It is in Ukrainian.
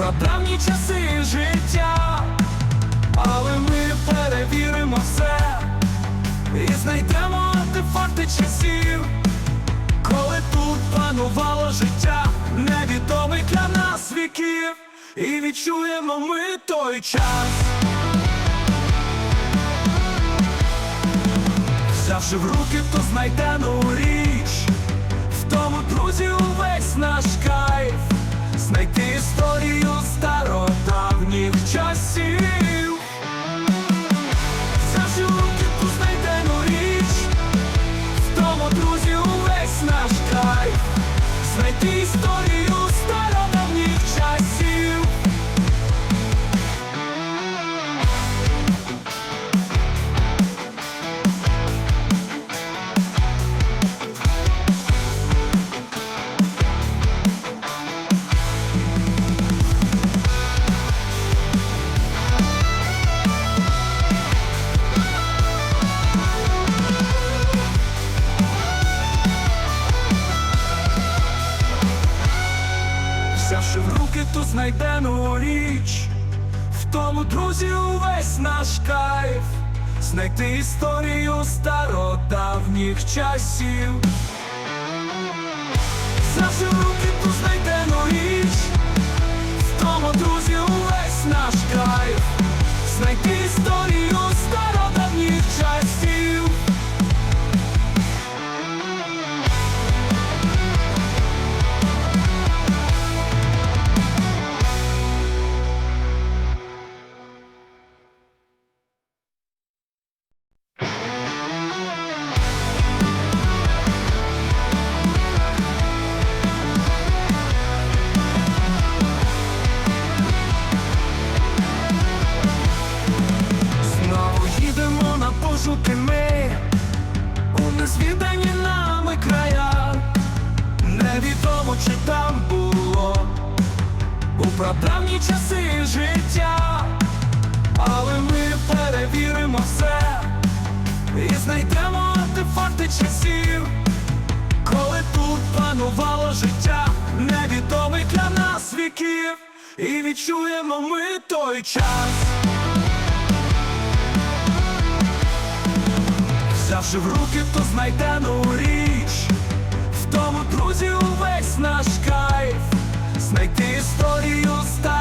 у прадавні часи життя, але ми перевіримо все і знайдемо артефакти часів, коли тут панувало життя, невідомий для нас віків, і відчуємо ми той час. Взявши в руки, то знайдену річ, знайти історію знайдену річ, в тому, друзі, увесь наш кайф, знайти історію стародавніх часів. Завжди руки тут знайдену про давні часи життя, але ми перевіримо все і знайдемо артефакти часів, коли тут панувало життя, невідомий для нас віків, і відчуємо ми той час. Взявши в руки, то знайдену річ, в тому друзі увесь наш кайф знайти історію ста.